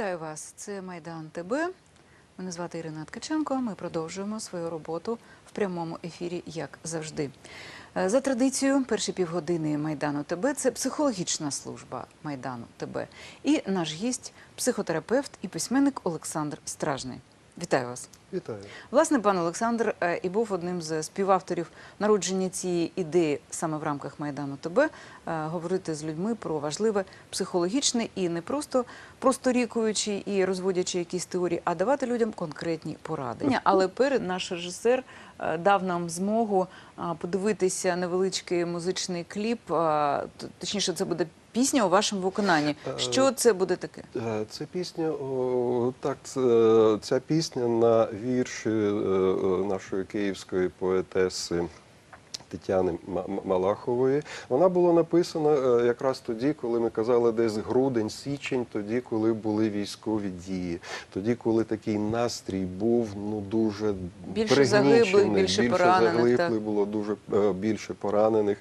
Вітаю вас! Це Майдан ТБ. Мене звати Ірина Ткаченко. Ми продовжуємо свою роботу в прямому ефірі, як завжди. Е, За традицією, перші півгодини Майдану ТБ це психологічна служба Майдану ТБ. І наш гість, психотерапевт і письменник Олександр Стражний. Вітаю вас! Вітаю. Власне, пан Олександр е, і був одним з співавторів народження цієї ідеї саме в рамках Майдану ТБ говорити з людьми про важливе психологічне і не просто просторікуючи і розводячи якісь теорії, а давати людям конкретні поради. Але перед наш режисер е, дав нам змогу е, подивитися невеличкий музичний кліп. е, Точніше, це буде пісня у вашому виконанні. Е, Що це буде таке? Е, Це пісня, так, це, ця пісня на вірші е, е, нашої київської поетеси Тетяни Ма- Малахової. Вона була написана е, якраз тоді, коли ми казали десь грудень, січень, тоді, коли були військові дії, тоді, коли такий настрій був ну дуже Більше загиблих, пригнічений, більше поранених, загиблих, було дуже е, більше поранених.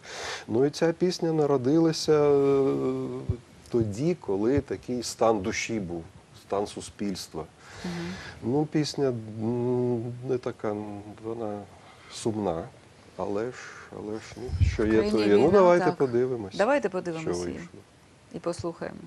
Ну і ця пісня народилася е, тоді, коли такий стан душі був, стан суспільства. Ну, пісня не така, вона сумна, але ж, але ж ну, що є, то є. Ну давайте подивимось. Давайте що подивимося її вийшло. і послухаємо.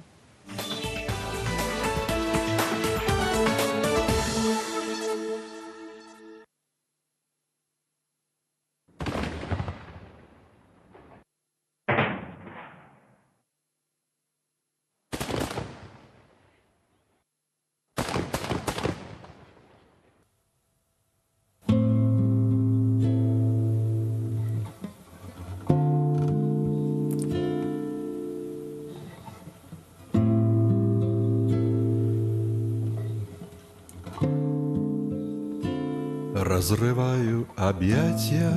Разрываю объятия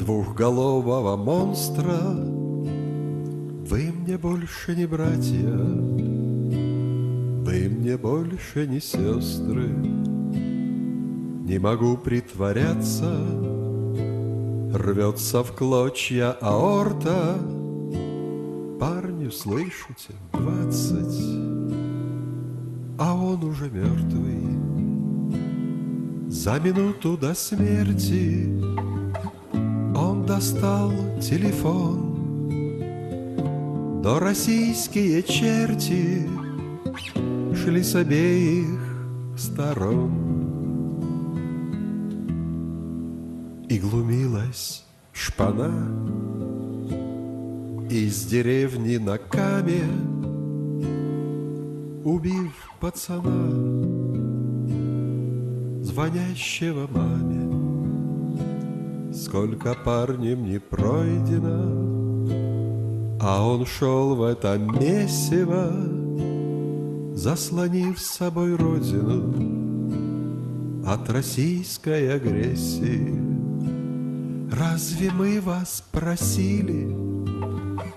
двухголового монстра. Вы мне больше не братья, вы мне больше не сестры. Не могу притворяться, рвется в клочья аорта. Парню, слышите, двадцать, а он уже мертвый. За минуту до смерти он достал телефон. Но российские черти шли с обеих сторон. И глумилась шпана из деревни на Каме, убив пацана звонящего маме. Сколько парнем не пройдено, а он шел в это месиво, заслонив с собой родину от российской агрессии. Разве мы вас просили,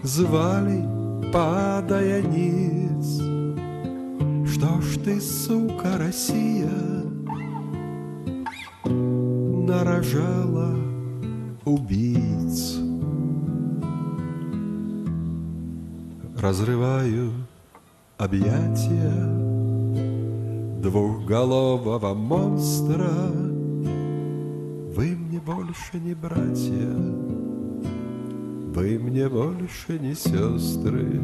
звали, падая низ? Что ж ты, сука, Россия, нарожала убийц. Разрываю объятия двухголового монстра. Вы мне больше не братья, вы мне больше не сестры.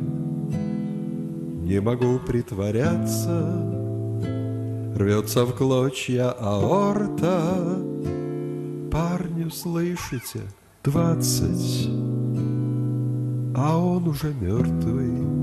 Не могу притворяться, рвется в клочья аорта. Парню, слышите, двадцать, а он уже мертвый.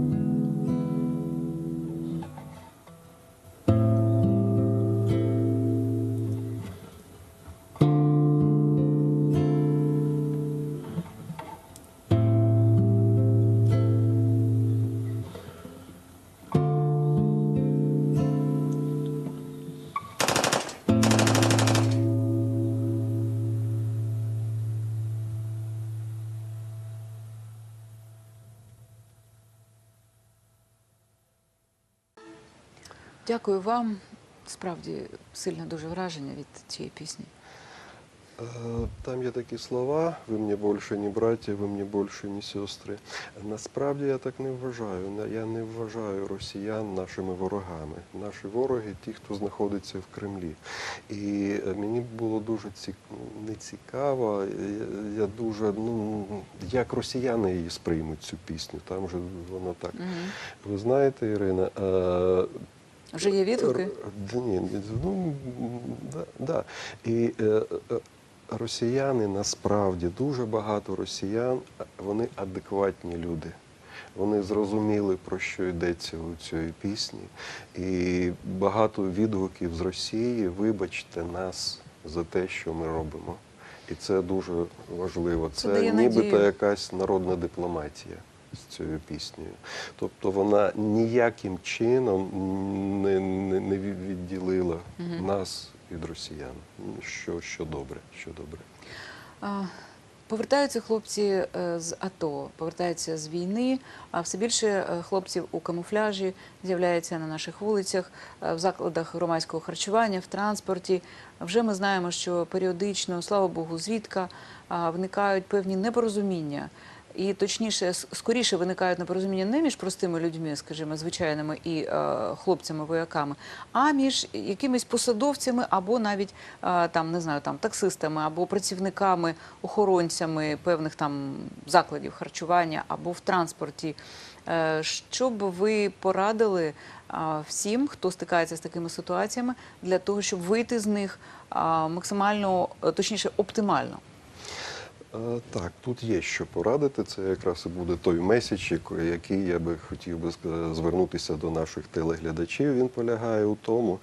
Дякую вам. Справді сильне дуже враження від цієї пісні. Е, Там є такі слова: ви мені більше не браття, ви мені більше не сестри. Насправді я так не вважаю. Я не вважаю росіян нашими ворогами. Наші вороги ті, хто знаходиться в Кремлі. І е, мені було дуже ці... не. Я, дуже, ну як росіяни її сприймуть цю пісню. Там же воно так. Ви знаєте, Ірина, е, Вже є відгуки? Да, ні, ну, да, да. І е, е, росіяни насправді дуже багато росіян, а вони адекватні люди. Вони зрозуміли, про що йдеться у цій пісні. І багато відгуків з Росії, вибачте нас за те, що ми робимо. І це дуже важливо. Це Це, нібито надію. якась народна дипломатія з цією піснею. Тобто вона ніяким чином не, не, не від- відділила нас від росіян. Що, що добре, що добре. А, Повертаються хлопці е, з АТО, повертаються з війни, а все більше е, хлопців у камуфляжі з'являється на наших вулицях, е, в закладах громадського харчування, в транспорті. Вже ми знаємо, що періодично, слава Богу, зрідка а, виникають певні непорозуміння. І точніше, скоріше виникають непорозуміння не між простими людьми, скажімо, звичайними і е, хлопцями-вояками, а між якимись посадовцями або навіть е, там не знаю, там таксистами або працівниками, охоронцями певних там закладів харчування або в транспорті. Е, Що б ви порадили а, всім, хто стикається з такими ситуаціями, для того, щоб вийти з них а, максимально, е, точніше, оптимально? Е, Так, тут є що порадити. Це якраз і буде той меседж, який я би хотів би звернутися до наших телеглядачів. Він полягає у тому,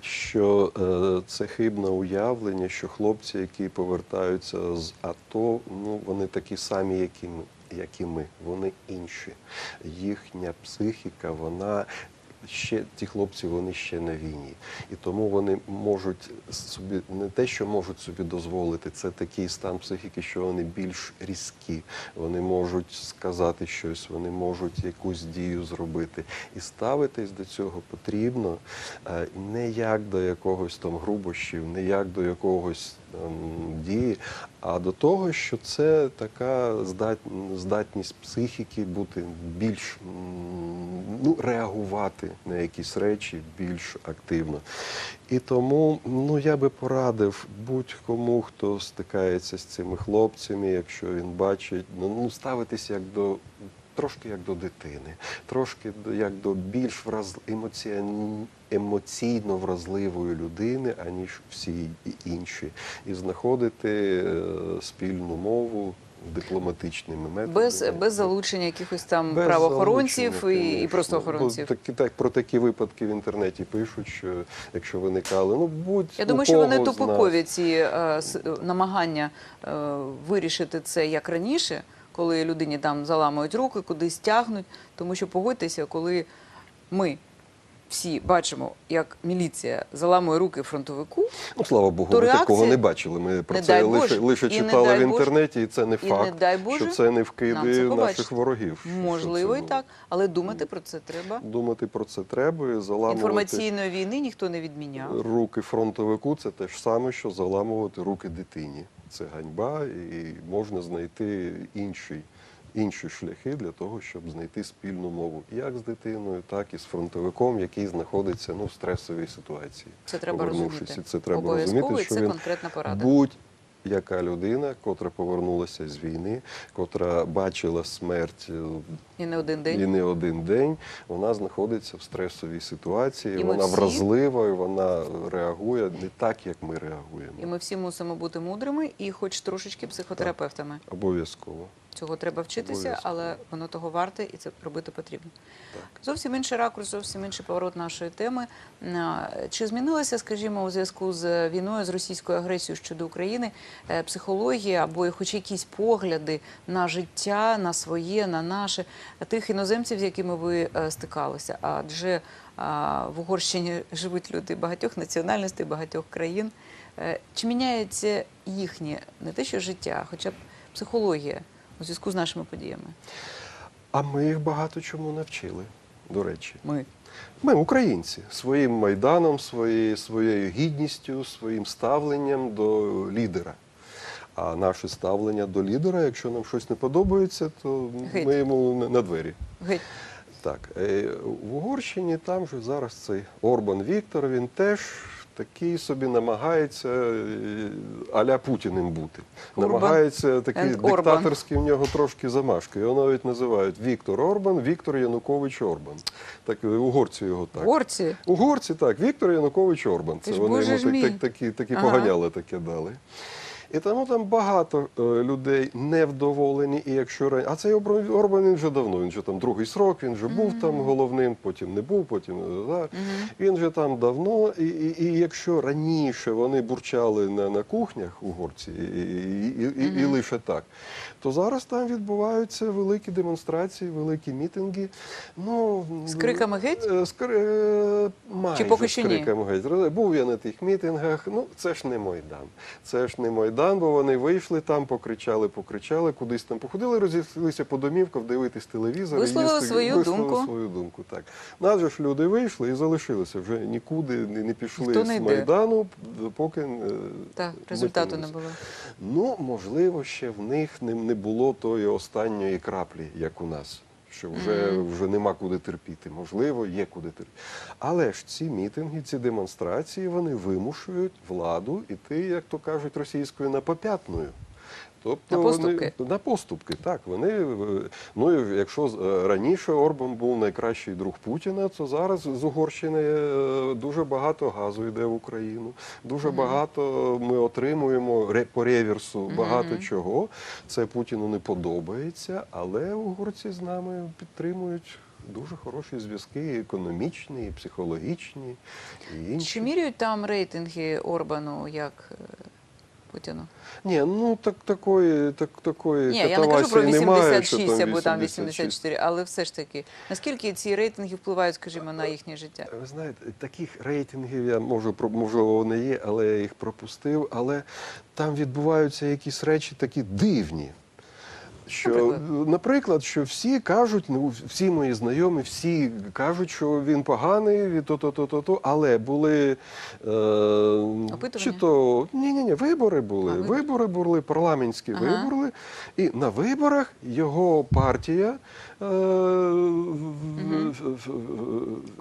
що е, це хибне уявлення, що хлопці, які повертаються з АТО, ну вони такі самі, як і ми. Як і ми, вони інші. Їхня психіка, вона ще ті хлопці вони ще на війні, і тому вони можуть собі не те, що можуть собі дозволити, це такий стан психіки, що вони більш різкі. Вони можуть сказати щось, вони можуть якусь дію зробити. І ставитись до цього потрібно е, не як до якогось там грубощів, не як до якогось дії, а до того, що це така здатність психіки бути більш ну, реагувати на якісь речі більш активно. І тому ну, я би порадив будь-кому, хто стикається з цими хлопцями, якщо він бачить, ну, ну ставитись як до. Трошки як до дитини, трошки як до більш враз... емоційно вразливої людини, аніж всі інші, і знаходити е, спільну мову дипломатичними методами. Без, без залучення якихось там Без правоохоронців і, і просто охоронців. Бо такі, так, про такі випадки в інтернеті пишуть, що якщо виникали, ну будь Я думаю, що вони тупикові ці е, намагання е, вирішити це як раніше, коли людині там заламують руки, кудись тягнуть. Тому що погодьтеся, коли ми всі бачимо, як міліція заламує руки фронтовику, Ну, слава Богу, то ми такого не бачили. Ми про Не це лише, лише читали в інтернеті, і це не І не факт, дай Боже, що це не вкиди наших ворогів. що це можливо, і так, але думати про це треба. Думати про це треба заламувати Інформаційної війни ніхто не відміняв. руки фронтовику це те ж саме, що заламувати руки дитині. Це ганьба, і можна знайти інші, інші шляхи для того, щоб знайти спільну мову як з дитиною, так і з фронтовиком, який знаходиться ну, в стресовій ситуації. Це треба розуміти. Це треба розуміти, що це він конкретна порада. будь-яка людина, котра повернулася з війни, котра бачила смерть е, І не один день. і не один день, вона знаходиться в стресовій ситуації, І вона всі- вразлива, і вона реагує не так, як ми реагуємо. І ми всі мусимо бути мудрими і хоч трошечки психотерапевтами. Обов'язково. Цього треба вчитися, але воно того варте і це робити потрібно. Так. Зовсім інший ракурс, зовсім інший поворот нашої теми. Чи змінилася, скажімо, у зв'язку з війною з російською агресією щодо України е, психологія або хоч якісь погляди на життя, на своє, на наше тих іноземців, з якими ви е, стикалися? Адже в Угорщині живуть люди багатьох національностей, багатьох країн. Е, Чи міняється їхнє не те, що життя, хоча б психологія у зв'язку з нашими подіями? А ми їх багато чому навчили, до речі. Ми. Ми, українці, своїм майданом, своєю, своєю гідністю, своїм ставленням до лідера. А наше ставлення до лідера, якщо нам щось не подобається, то Геть. ми йому на- двері. Геть. Так, е, в Угорщині там же зараз цей Орбан Віктор, він теж такий собі намагається е, аля Путіним бути. Урбан Намагається такий Орбан. диктаторський в нього трошки замашки. Його навіть називають Віктор Орбан, Віктор Янукович Орбан. Так е, угорці його так. Горці. Угорці так, Віктор Янукович Орбан. Це ж, вони йому так, так, такі, такі Ага. поганяли таке дали. І тому там багато е, людей невдоволені. І якщо а цей Орбан, він вже давно, він вже там другий срок, він вже був там головним, потім не був, потім да. він вже там давно. І, і, і якщо раніше вони бурчали на, на кухнях угорці, і, і, і, і, і лише так, то зараз там відбуваються великі демонстрації, великі мітинги. Ну З криками геть? Е, З кри- е, майже поки з що ні? криками геть. Був я на тих мітингах. Ну, це ж не Майдан. Це ж не Майдан, бо вони вийшли там, покричали, покричали, кудись там походили, розійшлися по домівках, дивитись телевізор. Висловили їсти- свою висловили думку. свою думку. Так. Нас же ж люди вийшли і залишилися. Вже нікуди не, пішли не з. Майдану, поки е, Так, результату не було. Ну, можливо, ще в них не було тої останньої краплі, як у нас. Що вже, вже нема куди терпіти. Можливо, є куди терпіти. Але ж ці мітинги, ці демонстрації, вони вимушують владу іти, як то кажуть, російською на попятною. Тобто На поступки? Вони, на поступки, так. Вони, е, ну, якщо е, раніше Орбан був найкращий друг Путіна, то зараз з Угорщини е, дуже багато газу йде в Україну, дуже багато ми отримуємо по реверсу багато чого. Це Путіну не подобається, але угорці з нами підтримують. Дуже хороші зв'язки, і економічні, і психологічні, і інші. Чи міряють там рейтинги Орбану як Путіну? Ні, ну так такої, так такої Ні, я не кажу про катавасії немає, що 86 або там 86. 84, але все ж таки, наскільки ці рейтинги впливають, скажімо, на їхнє життя? Ви знаєте, таких рейтингів я можу можливо вони є, але я їх пропустив. Але там відбуваються якісь речі такі дивні. Що, Наприклад? наприклад, що всі кажуть, ну всі мої знайомі, всі кажуть, що він поганий, то то то то то але були е, чи то ні, ні, ні, вибори були. А, вибори. вибори були, парламентські Ага. вибори, і на виборах його партія е,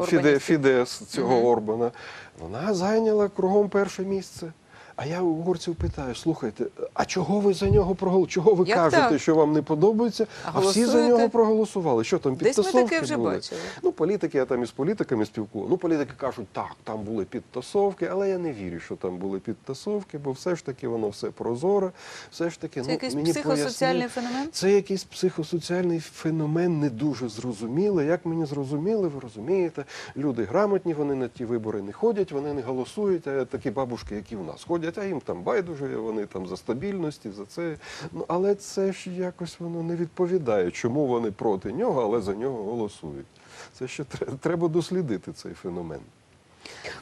Фіде, Фідес цього Мгм. Орбана, вона зайняла кругом перше місце. А я у угорців питаю: слухайте, а чого ви за нього проголосували? Чого ви Як кажете, так? що вам не подобається? А А, всі за нього проголосували. Що там Десь ми підтасовки таке вже були? бачили. Ну, політики, я там із політиками спілкую. Ну, політики кажуть, так, там були підтасовки, але я не вірю, що там були підтасовки, бо все ж таки воно все прозоре. Все ж таки, Це ну, якийсь мені психосоціальний пояснили. феномен? Це якийсь психосоціальний феномен, не дуже зрозумілий. Як мені зрозуміли, ви розумієте, люди грамотні, вони на ті вибори не ходять, вони не голосують. А такі бабушки, які в нас ходять, а їм там байдуже, вони там за стабільності, за це. Ну але це ж якось воно не відповідає, чому вони проти нього, але за нього голосують. Це ще треба дослідити цей феномен.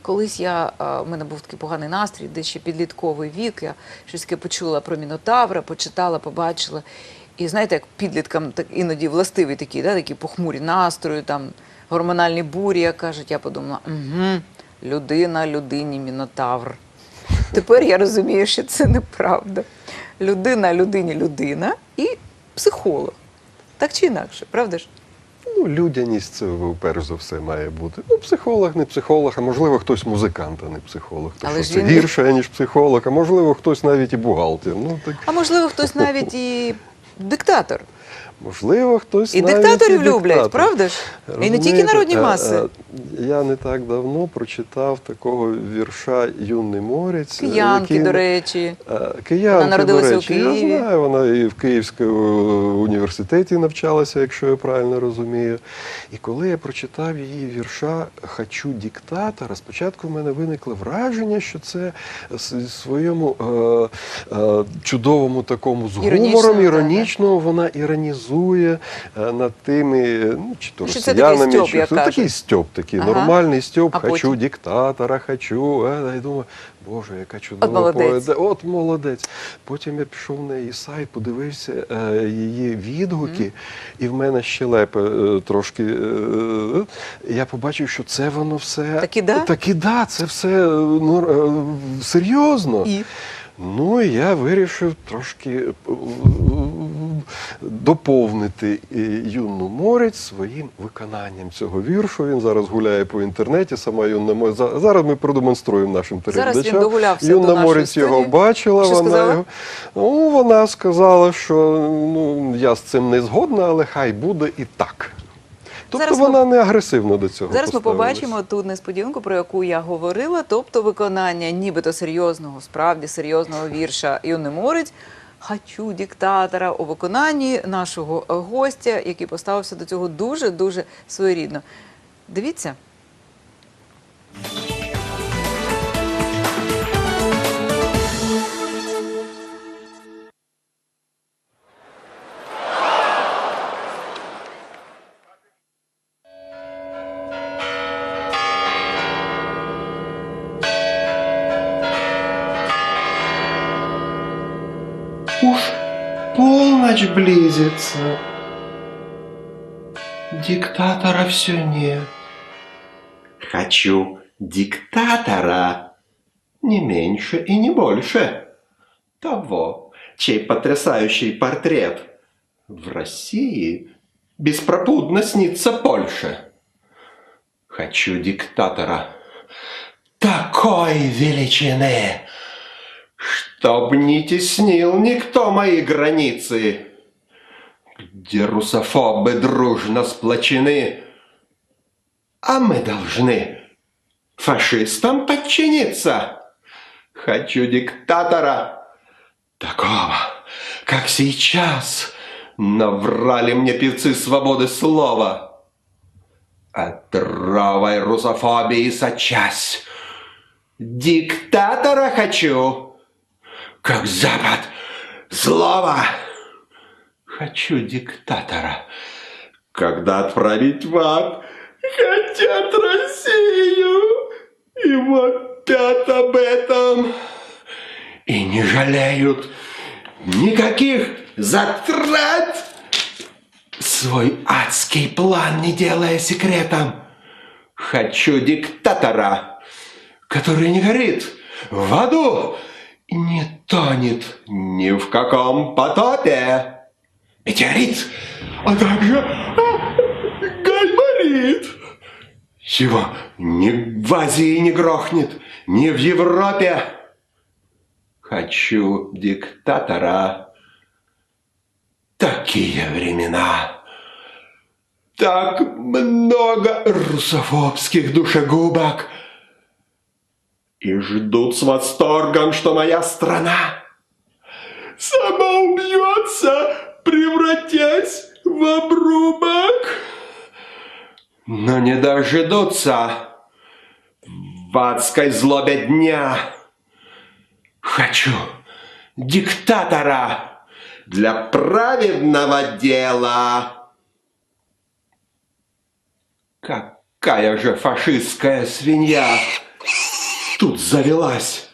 Колись я, в мене був такий поганий настрій, де ще підлітковий вік, я щось таке почула про Мінотавра, почитала, побачила. І знаєте, як підліткам так іноді властиві такі, да, такі похмурі настрої, там гормональні бурі, як кажуть, я подумала, угу, людина людині Мінотавр. Тепер я розумію, що це неправда. Людина людині людина і психолог. Так чи інакше, правда ж? Ну, людяність це перш за все має бути. Ну, психолог, не психолог, а можливо, хтось музикант, а не психолог. То Але що це він- гірше, ніж психолог, а можливо, хтось навіть і бухгалтер. Ну, так, А можливо, хтось навіть і диктатор. Можливо, хтось І навіть диктаторів і люблять, диктатор. правда ж? І не тільки народні е, маси. е, Я не так давно прочитав такого вірша Юний Морець. е, Киянки, який- до речі. Киянки, Вона народилася до у Києві. Я знаю, вона і в Київському університеті навчалася, якщо я правильно розумію. І коли я прочитав її вірша Хочу диктатора, спочатку в мене виникло враження, що це с- своєму чудовому такому з Іронічно, гумором, так, іронічно, вона іронізує е, над тими, ну, чи то Ну, росіянами, стьоп, чи як ну, такий стьоп, такий Ага. нормальний стьоп, А хочу потім? диктатора, хочу. Е, я думаю, Боже, яка чудова молодець. поезія. От молодець. Потім я пішов на її сайт, подивився е, її відгуки, і в мене щелепи е, трошки. Е, я побачив, що це воно все. Таки да? Таки да, це все е, ну, е, серйозно. І Ну і я вирішив трошки е, доповнити е, юну морець своїм виконанням цього віршу. Він зараз гуляє по інтернеті. Сама юна морець. Зараз ми продемонструємо нашим Зараз він догулявся до Юна нашої морець його бачила. Що вона сказала? його. Ну, вона сказала, що ну я з цим не згодна, але хай буде і так. Тобто Зараз ми- вона не агресивно до цього. Зараз ми побачимо ту несподіванку, про яку я говорила, тобто виконання нібито серйозного, справді серйозного вірша Юни Морець. Хачу диктатора у виконанні нашого гостя, який поставився до цього дуже дуже своєрідно. Дивіться. Полночь близится. Диктатора все нет. Хочу диктатора. Не меньше и не больше. Того, чей потрясающий портрет в России беспропудно снится Польше. Хочу диктатора такой величины, Чтоб не теснил никто мои границы, Где русофобы дружно сплочены, А мы должны фашистам подчиниться. Хочу диктатора, такого, как сейчас Наврали мне певцы свободы слова. Отравой русофобии сочась, Диктатора хочу, как Запад злого. Хочу диктатора, когда отправить в ад хотят Россию и вопят об этом. И не жалеют никаких затрат, свой адский план не делая секретом. Хочу диктатора, который не горит в аду не тонет ни в каком потопе. Метеорит, а также а, гайморит. Его ни в Азии не грохнет, ни в Европе. Хочу диктатора. Такие времена. Так много русофобских душегубок. И ждут с восторгом, что моя страна сама убьется, превратясь в обрубок. Но не дожидутся в адской злобе дня. Хочу диктатора для праведного дела. Какая же фашистская свинья тут завелась,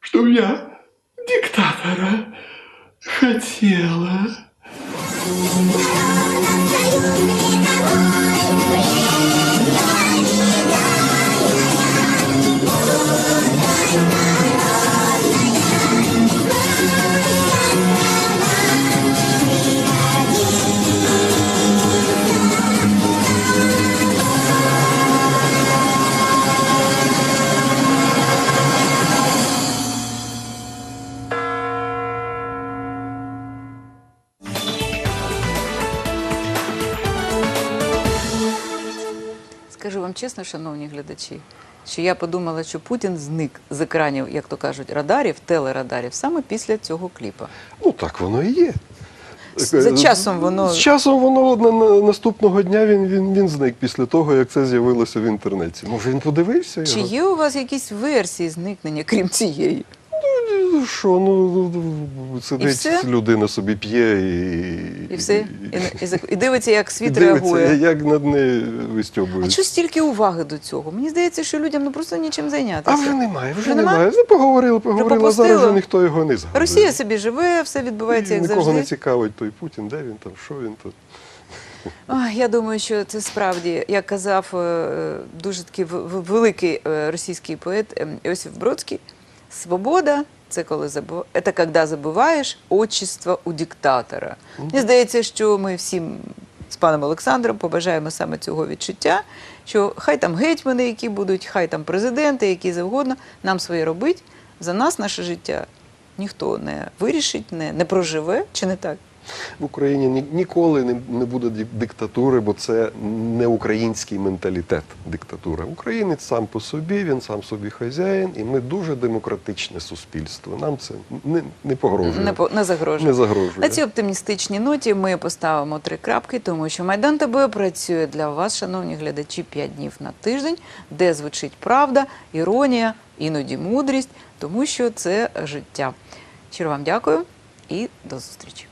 что я диктатора хотела. Скажу вам чесно, шановні глядачі, що я подумала, що Путін зник з екранів, як то кажуть, радарів, телерадарів, саме після цього кліпа. Ну так воно і є. За часом воно- З часом воно на, на- наступного дня він, він, він зник після того, як це з'явилося в інтернеті. Може він подивився Чи є у вас якісь версії зникнення, крім цієї? Ну, Що, ну сидить людина собі п'є і, І все? І, і, і дивиться, як світ дивиться, реагує. як над нею А вистьобують. чого стільки уваги до цього? Мені здається, що людям ну просто нічим зайнятися. А вже немає, вже, немає. Ну, поговорили, поговорили, а зараз вже ніхто його не згадує. Росія собі живе, все відбувається І як Нікого завжди. не цікавить той Путін, де він там, що він тут. Я думаю, що це справді, як казав е, дуже такий великий е, російський поет ем, Іосиф Бродський, Свобода це коли забу... це коли забуваєш отчество у диктатора. Мені здається, що ми всім з паном Олександром побажаємо саме цього відчуття, що хай там гетьмани, які будуть, хай там президенти, які завгодно, нам своє робить. За нас наше життя ніхто не вирішить, не, не проживе, чи не так? В Україні ні- ніколи не, не буде диктатури, бо це не український менталітет диктатура. Українець сам по собі, він сам собі хазяїн, і ми дуже демократичне суспільство. Нам це не, не погрожує. Не, по- не загрожує. Не загрожує. На цій оптимістичній ноті ми поставимо три крапки, тому що Майдан ТБ працює для вас, шановні глядачі, п'ять днів на тиждень, де звучить правда, іронія, іноді мудрість, тому що це життя. Щиро вам дякую і до зустрічі.